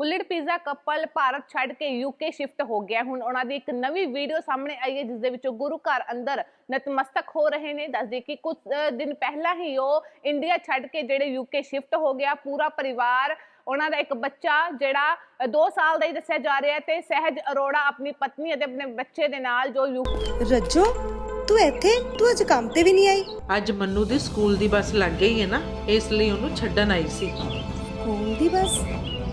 ਕੁੱਲੜ pizza couple Bharat ਛੱਡ ਕੇ UK shift ਹੋ ਗਿਆ। ਹੁਣ ਉਹਨਾਂ ਦੀ ਇੱਕ ਨਵੀਂ ਵੀਡੀਓ ਸਾਹਮਣੇ ਆਈ ਹੈ ਜਿਸ ਦੇ ਵਿੱਚ ਉਹ ਗੁਰੂ ਘਰ ਅੰਦਰ ਨਤਮਸਤਕ ਹੋ ਰਹੇ ਨੇ। ਦੱਸਦੇ ਕਿ ਕੁਝ ਦਿਨ ਪਹਿਲਾਂ ਹੀ ਉਹ ਇੰਡੀਆ ਛੱਡ ਕੇ ਜਿਹੜੇ ਯੂਕੇ ਸ਼ਿਫਟ ਹੋ ਗਿਆ। ਪੂਰਾ ਪਰਿਵਾਰ ਉਹਨਾਂ ਦਾ ਇੱਕ ਬੱਚਾ ਜਿਹੜਾ 2 ਸਾਲ ਦਾ ਹੀ ਦੱਸਿਆ ਜਾ ਰਿਹਾ ਤੇ ਸਹਿਜ ਅਰੋੜਾ ਆਪਣੀ ਪਤਨੀ ਅਤੇ ਆਪਣੇ ਬੱਚੇ ਦੇ ਨਾਲ ਜੋ ਯੂ ਰੱਜੋ ਤੂੰ ਇੱਥੇ ਤੂੰ ਅੱਜ ਕੰਮ ਤੇ ਵੀ ਨਹੀਂ ਆਈ। ਅੱਜ ਮੰਨੂ ਦੇ ਸਕੂਲ ਦੀ ਬੱਸ ਲੱਗ ਗਈ ਹੈ ਨਾ ਇਸ ਲਈ ਉਹਨੂੰ ਛੱਡਣ ਆਈ ਸੀ। ਸਕੂਲ ਦੀ ਬੱਸ?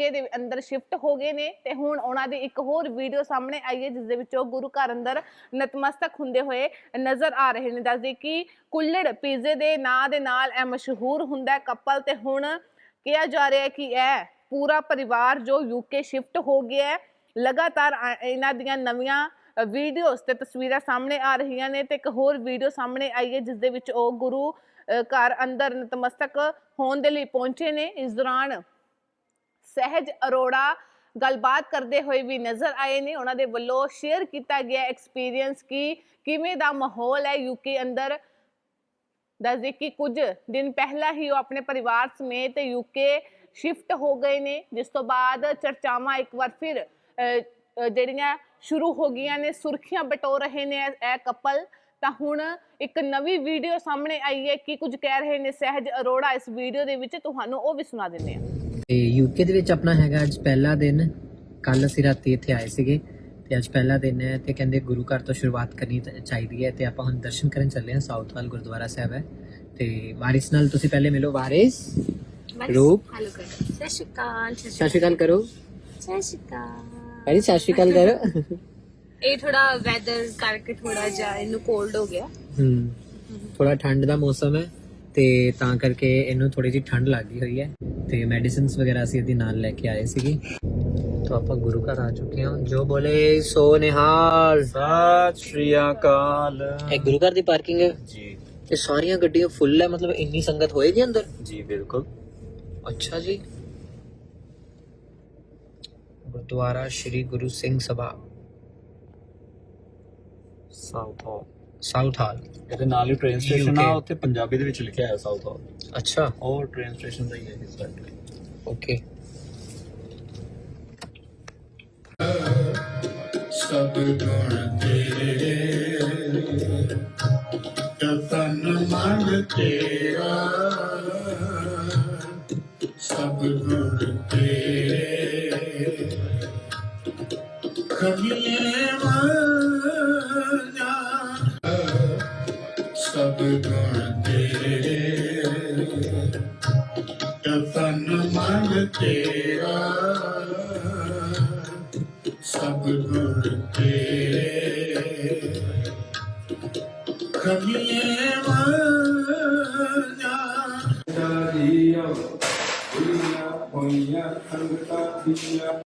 ਕੇ ਦੇ ਅੰਦਰ ਸ਼ਿਫਟ ਹੋ ਗਏ ਨੇ ਤੇ ਹੁਣ ਉਹਨਾਂ ਦੀ ਇੱਕ ਹੋਰ ਵੀਡੀਓ ਸਾਹਮਣੇ ਆਈ ਹੈ ਜਿਸ ਦੇ ਵਿੱਚ ਉਹ ਗੁਰੂ ਘਰ ਅੰਦਰ ਨਤਮਸਤਕ ਹੁੰਦੇ ਹੋਏ ਨਜ਼ਰ ਆ ਰਹੇ ਨੇ। ਦੱਸਦੇ ਕਿ ਕੁੱਲੜ ਪੀਜ਼ੇ ਦੇ ਨਾਂ ਦੇ ਨਾਲ ਇਹ ਮਸ਼ਹੂਰ ਹੁੰਦਾ ਹੈ ਕਪਲ ਤੇ ਹੁਣ ਕਿਹਾ ਜਾ ਰਿਹਾ ਹੈ ਕਿ ਇਹ ਪੂਰਾ ਪਰਿਵਾਰ ਜੋ ਯੂਕੇ ਸ਼ਿਫਟ ਹੋ ਗਿਆ ਹੈ ਲਗਾਤਾਰ ਇਹਨਾਂ ਦੀਆਂ ਨਵੀਆਂ ਵੀਡੀਓਜ਼ ਤੇ ਤਸਵੀਰਾਂ ਸਾਹਮਣੇ ਆ ਰਹੀਆਂ ਨੇ ਤੇ ਇੱਕ ਹੋਰ ਵੀਡੀਓ ਸਾਹਮਣੇ ਆਈ ਹੈ ਜਿਸ ਦੇ ਵਿੱਚ ਉਹ ਗੁਰੂ ਅ, ਘਰ ਅੰਦਰ ਨਤਮਸਤਕ ਹੋਣ ਦੇ ਲਈ ਪਹੁੰਚੇ ਨੇ। ਇਸ ਦੌਰਾਨ ਸਹਿਜ ਅਰੋੜਾ ਗੱਲਬਾਤ ਕਰਦੇ ਹੋਏ ਵੀ ਨਜ਼ਰ ਆਏ ਨੇ। ਉਹਨਾਂ ਦੇ ਵੱਲੋਂ ਸ਼ੇਅਰ ਕੀਤਾ ਗਿਆ ਐਕਸਪੀਰੀਅੰਸ ਕਿ ਕਿਵੇਂ ਦਾ ਮਾਹੌਲ ਹੈ ਯੂਕੇ ਅੰਦਰ। ਦੱਸਦੇ ਕਿ ਕੁਝ ਦਿਨ ਪਹਿਲਾਂ ਹੀ ਉਹ ਆਪਣੇ ਪਰਿਵਾਰ ਸਮੇਤ ਯੂਕੇ ਸ਼ਿਫਟ ਹੋ ਗਏ ਨੇ। ਜਿਸ ਤੋਂ ਬਾਅਦ ਚਰਚਾਵਾਂ ਇੱਕ ਵਾਰ ਫਿਰ ਅ, ਜਿਹੜੀਆਂ ਸ਼ੁਰੂ ਹੋ ਗਈਆਂ ਨੇ ਸੁਰਖੀਆਂ ਬਟੋ ਰਹੇ ਨੇ ਇਹ ਕਪਲ ਤਾਂ ਹੁਣ ਇੱਕ ਨਵੀਂ ਵੀਡੀਓ ਸਾਹਮਣੇ ਆਈ ਹੈ ਕਿ ਕੁਝ ਕਹਿ ਰਹੇ ਨੇ ਸਹਿਜ ਅਰੋੜਾ ਇਸ ਵੀਡੀਓ ਦੇ ਵਿੱਚ ਤੁਹਾਨੂੰ ਉਹ ਵੀ ਸੁਣਾ ਦਿੰਦੇ ਹਾਂ। ਤੇ ਯੂਕੇ ਦੇ ਵਿੱਚ ਆਪਣਾ ਹੈਗਾ ਅੱਜ ਪਹਿਲਾ ਦਿਨ। ਕੱਲ ਅਸੀਂ ਰਾਤੀ ਇੱਥੇ ਆਏ ਸੀਗੇ ਤੇ ਅੱਜ ਪਹਿਲਾ ਦਿਨ ਹੈ ਤੇ ਕਹਿੰਦੇ ਗੁਰੂ ਘਰ ਤੋਂ ਸ਼ੁਰੂਆਤ ਕਰਨੀ ਚਾਹੀਦੀ ਹੈ ਤੇ ਆਪਾਂ ਹੁਣ ਦਰਸ਼ਨ ਕਰਨ ਚੱਲੇ ਹਾਂ। ਸਾਊਥ ਵਾਲ ਗੁਰਦੁਆਰਾ ਸਾਹਿਬ ਹੈ ਤੇ ਵਾਰਿਸ ਨਾਲ ਤੁਸੀਂ ਪਹਿਲੇ ਮਿਲੋ। ਵਾਰਿਸ? ਰੂਪ? ਹੈਲੋ ਕਰ। ਸਤਿ ਸ਼੍ਰੀ ਅਕਾਲ ਸਤਿ ਸ਼੍ਰੀ ਅਕਾਲ ਕਰੋ। ਸਤਿ ਸ਼੍ਰੀ ਅਕਾਲ। ਵਾਰਿਸ ਸਤਿ ਸ਼੍ਰੀ ਅਕਾਲ ਕਰੋ। ਇਹ ਥੋੜਾ ਵੈਦਰ ਕਰਕੇ ਥੋੜਾ ਜਿਹਾ ਇਹਨੂੰ ਕੋਲਡ ਹੋ ਗਿਆ। ਹੂੰ। ਥੋੜਾ ਠੰਡ ਦਾ ਮੌਸਮ ਹੈ ਤੇ ਤਾਂ ਕਰਕੇ ਇਹਨੂੰ ਥੋੜੀ ਜਿਹੀ ਠੰਡ ਲੱਗੀ ਹੋਈ ਹੈ ਤੇ ਮੈਡੀਸਿਨਸ ਵਗੈਰਾ ਅਸੀਂ ਇਹਦੇ ਨਾਲ ਲੈ ਕੇ ਆਏ ਸੀਗੇ। ਤਾਂ ਆਪਾਂ ਗੁਰੂ ਘਰ ਆ ਚੁੱਕੇ ਹਾਂ। ਜੋ ਬੋਲੇ ਸੋ ਨਿਹਾਲ। ਸਤਿ ਸ਼੍ਰੀ ਅਕਾਲ। ਇਹ ਗੁਰੂ ਘਰ ਦੀ ਪਾਰਕਿੰਗ ਹੈ? ਜੀ। ਇਹ ਸਾਰੀਆਂ ਗੱਡੀਆਂ ਫੁੱਲ ਹੈ? ਮਤਲਬ ਇੰਨੀ ਸੰਗਤ ਹੋਏਗੀ ਅੰਦਰ? ਜੀ ਬਿਲਕੁਲ। ਅੱਛਾ ਜੀ। Gurdwara Shri Guru Singh Sabha. Southall Southall ਇਹਦੇ ਨਾਲ ਹੀ ਟ੍ਰੇਨ ਸਟੇਸ਼ਨ ਆ ਉੱਥੇ ਪੰਜਾਬੀ ਦੇ ਵਿੱਚ ਲਿਖਿਆ ਹੈ ਸਾਊਥ ਹਾਲ ਅੱਛਾ। ਉਹ ਟ੍ਰੇਨ ਸਟੇਸ਼ਨ ਦਾ ਹੀ ਹੈ ਇਸ ਸਾਈਡ ਓਕੇ ਸਭ ਗੁਣ ਤੇਰੇ ਤਨ ਮਨ ਤੇਰਾ। ਸਭ ਗੁਣ ਤੇਰੇ ਖਮੀਏ ਗੁਣ ਤੇਰੇ ਤਨ ਮਨ ਤੇਰਾ ਸਭ ਗੁਣ ਤੇਰੇ। ਕਮੀਏ ਮਾਨਾ ਦਾਰੀਆਂ ਦੁਨੀਆ ਹੋਈਆਂ ਸੰਗਤਾਂ ਦੀਆਂ